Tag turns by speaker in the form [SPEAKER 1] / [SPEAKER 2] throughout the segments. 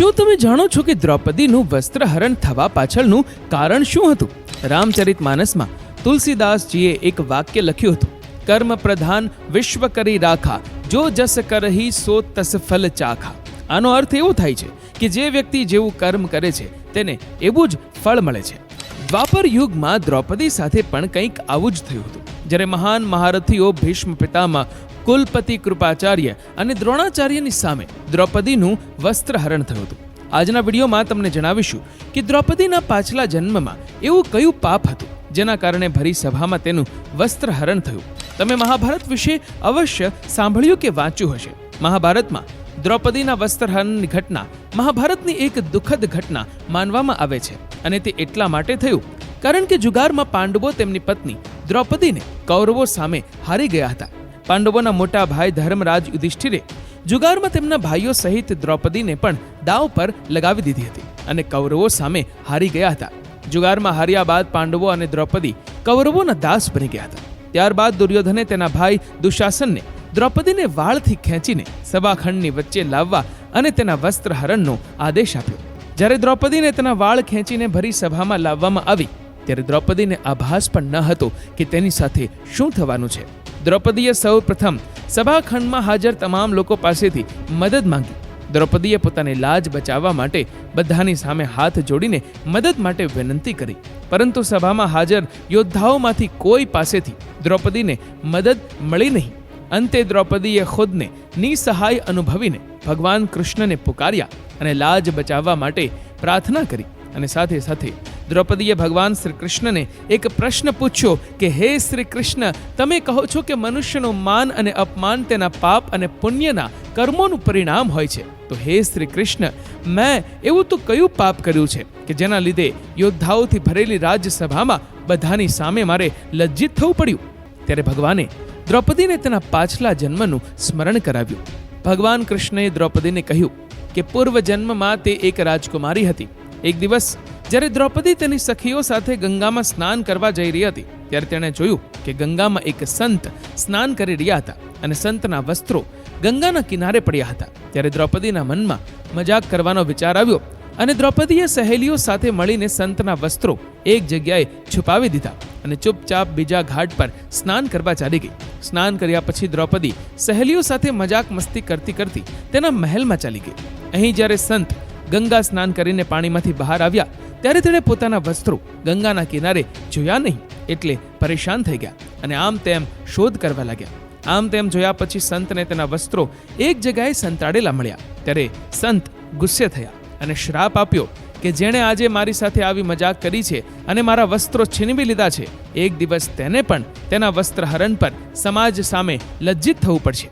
[SPEAKER 1] શું તમે જાણો છો કે દ્રૌપદીનું વસ્ત્રહરણ થવા પાછળનું કારણ શું હતું? રામચરિત માનસમાં તુલસીદાસજીએ એક વાક્ય લખ્યું હતું કર્મ પ્રધાન વિશ્વ કરી રાખા, જો જસ કરહી સો તસ ફલ ચાખા. આનો અર્થ એવો થાય છે કે જે વ્યક્તિ જેવું કર્મ કરે છે, તેને એવું જ ફળ મળે છે. દ્વાપર યુગમાં દ્રૌપદી સાથે પણ કંઈક આવું જ થયું હતું. જ્યારે મહાન મહારથીઓ ભીષ્મ પિતામાં કુલપતિ કૃપાચાર્ય અને દ્રોણાચાર્યની સામે દ્રૌપદીનું વસ્ત્રહરણ થયું હતું. આજના વિડીયોમાં તમને જણાવીશું કે દ્રૌપદીના પાછલા જન્મમાં એવું કયું પાપ હતું, જેના કારણે ભરી સભામાં તેનું વસ્ત્રહરણ થયું. તમે મહાભારત વિશે અવશ્ય સાંભળ્યું કે વાંચ્યું હશે. મહાભારતમાં દ્રૌપદીના વસ્ત્રહરણની ઘટના મહાભારતની એક દુઃખદ ઘટના માનવામાં આવે છે અને તે એટલા માટે થયું કારણ કે જુગારમાં પાંડવો તેમની પત્ની દ્રૌપદીને કૌરવો સામે હારી ગયા હતા. પાંડવોના મોટા ભાઈ ધર્મરાજ યુધિષ્ઠિરે જુગારમાં તેમના ભાઈઓ સહિત દ્રૌપદીને પણ દાવ પર લગાવી દીધી હતી અને કૌરવો સામે હારી ગયા હતા. જુગારમાં હાર્યા બાદ પાંડવો અને દ્રૌપદી કૌરવોના દાસ બની ગયા હતા. ત્યારબાદ દુર્યોધને તેના ભાઈ દુશાસનને દ્રૌપદીને વાળથી ખેંચીને સભાખંડની વચ્ચે લાવવા અને તેના વસ્ત્રહરણનો આદેશ આપ્યો. જ્યારે દ્રૌપદીને તેના વાળ ખેંચીને ભરી સભામાં લાવવામાં આવી, ત્યારે દ્રૌપદીને આભાસ પણ ન હતો કે તેની સાથે શું થવાનું છે. દ્રૌપદીએ સૌ પ્રથમ સભાખંડમાં હાજર તમામ લોકો પાસેથી મદદ માંગી. દ્રૌપદીએ પોતાની લાજ બચાવવા માટે બધાની સામે હાથ જોડીને મદદ માટે વિનંતી કરી. પરંતુ સભામાં હાજર યોદ્ધાઓમાંથી કોઈ પાસેથી દ્રૌપદીને મદદ મળી નહીં. અંતે દ્રૌપદીએ ખુદને નિસહાય અનુભવીને ભગવાન કૃષ્ણને પુકાર્યા અને લાજ બચાવવા માટે પ્રાર્થના કરી. અને સાથે સાથે દ્રૌપદીએ ભગવાન શ્રી કૃષ્ણને એક પ્રશ્ન પૂછ્યો કે, હે શ્રી કૃષ્ણ તમે કહો છો કે મનુષ્યનું માન અને અપમાન તેના પાપ અને પુણ્યના કર્મોનું પરિણામ હોય છે. તો હે શ્રી કૃષ્ણ મેં એવું તો કયું પાપ કર્યું છે કે જેના લીધે યોદ્ધાઓથી ભરેલી રાજ્યસભામાં બધાની સામે મારે લજ્જિત થવું પડ્યું? ત્યારે ભગવાને દ્રૌપદીને તેના પાછલા જન્મનું સ્મરણ કરાવ્યું. ભગવાન કૃષ્ણએ દ્રૌપદીને કહ્યું કે, પૂર્વ જન્મમાં તે એક રાજકુમારી હતી. એક દિવસ, જ્યારે દ્રૌપદી તેની સખીઓ સાથે ગંગામાં સ્નાન કરવા જઈ રહી હતી, ત્યારે તેણે જોયું કે ગંગામાં એક સંત સ્નાન કરી રહ્યા હતા અને સંતના વસ્ત્રો ગંગાના કિનારે પડ્યા હતા. ત્યારે દ્રૌપદીના મનમાં મજાક કરવાનો વિચાર આવ્યો અને દ્રૌપદીએ સહેલીઓ સાથે મળીને સંતના વસ્ત્રો એક જગ્યાએ છુપાવી દીધા અને ચૂપચાપ બીજા ઘાટ પર સ્નાન કરવા ચાલી ગઈ. સ્નાન કર્યા પછી દ્રૌપદી સહેલીઓ સાથે મજાક મસ્તી કરતી કરતી તેના મહેલમાં ચાલી ગઈ. અહીં જ્યારે સંત ગંગા સ્નાન કરીને પાણીમાંથી બહાર આવ્યા. ત્યારે તેણે પોતાના વસ્ત્રો ગંગાના કિનારે જોયા નહીં, એટલે પરેશાન થઈ ગયા અને આમ તેમ શોધ કરવા લાગ્યા. આમ તેમ જોયા પછી સંતને તેના વસ્ત્રો એક જગ્યાએ સંતાડેલા મળ્યા. ત્યારે સંત ગુસ્સે થયા અને શ્રાપ આપ્યો કે જેણે આજે મારી સાથે આવી મજાક કરી છે અને મારા વસ્ત્રો છીનવી લીધા છે, એક દિવસ તેને પણ તેના વસ્ત્રહરણ પર સમાજ સામે લજ્જિત થવું પડશે.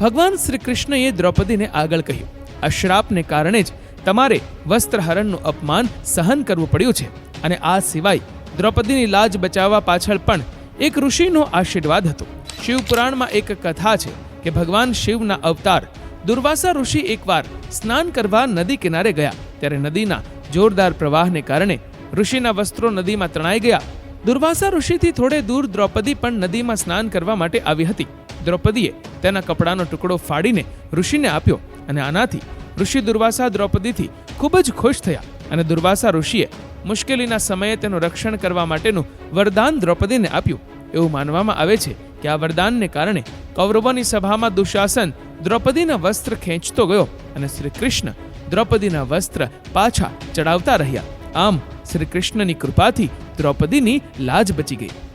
[SPEAKER 1] ભગવાન શ્રી કૃષ્ણએ દ્રૌપદીને આગળ કહ્યું, આ શ્રાપને કારણે જ તમારે વસ્ત્રહરણનું અપમાન સહન કરવું પડ્યું છે. અને આ સિવાય દ્રૌપદીની લાજ બચાવવા પાછળ પણ એક ઋષિનો આશીર્વાદ હતો. શિવપુરાણમાં એક કથા છે કે ભગવાન શિવના અવતાર દુર્વાસા ઋષિ એકવાર સ્નાન કરવા નદી કિનારે ગયા. ત્યારે નદીના જોરદાર પ્રવાહને કારણે ઋષિના વસ્ત્રો નદીમાં તણાઈ ગયા. દુર્વાસા ઋષિથી થોડે દૂર દ્રૌપદી પણ નદીમાં સ્નાન કરવા માટે આવી હતી. દ્રૌપદીએ તેના કપડાનો ટુકડો ફાડીને ઋષિને આપ્યો અને આનાથી ઋષિ દુર્વાસા દ્રૌપદીથી ખૂબ જ ખુશ થયા અને દુર્વાસા ઋષિએ મુશ્કેલીના સમયે તેનું રક્ષણ કરવા માટેનું વરદાન દ્રૌપદીને આપ્યું. એવું માનવામાં આવે છે કે આ વરદાનને કારણે કૌરવોની સભામાં દુશાસન દ્રૌપદીના વસ્ત્ર ખેંચતો ગયો અને શ્રી કૃષ્ણ દ્રૌપદીના વસ્ત્ર પાછા ચડાવતા રહ્યા. આમ, શ્રી કૃષ્ણની કૃપાથી દ્રૌપદીની લાજ બચી ગઈ.